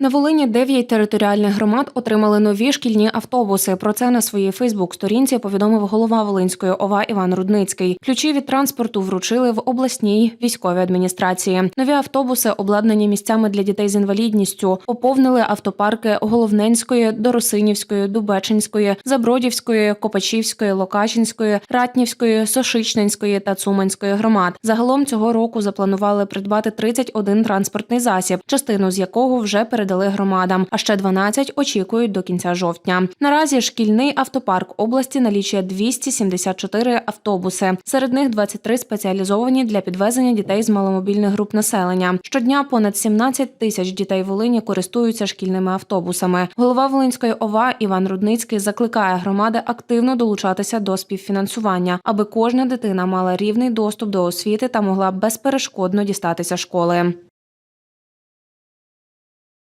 На Волині дев'ять територіальних громад отримали нові шкільні автобуси. Про це на своїй Фейсбук-сторінці повідомив голова Волинської ОВА Іван Рудницький. Ключі від транспорту вручили в обласній військовій адміністрації. Нові автобуси, обладнані місцями для дітей з інвалідністю, поповнили автопарки Головненської, Доросинівської, Дубечинської, Забродівської, Копачівської, Локачинської, Ратнівської, Сошичненської та Цуманської громад. Загалом цього року запланували придбати 31 транспортний засіб, частину з якого вже передали громадам, а ще 12 очікують до кінця жовтня. Наразі шкільний автопарк області налічує 274 автобуси. Серед них 23 спеціалізовані для підвезення дітей з маломобільних груп населення. Щодня понад 17 тисяч дітей Волині користуються шкільними автобусами. Голова Волинської ОВА Іван Рудницький закликає громади активно долучатися до співфінансування, аби кожна дитина мала рівний доступ до освіти та могла безперешкодно дістатися школи.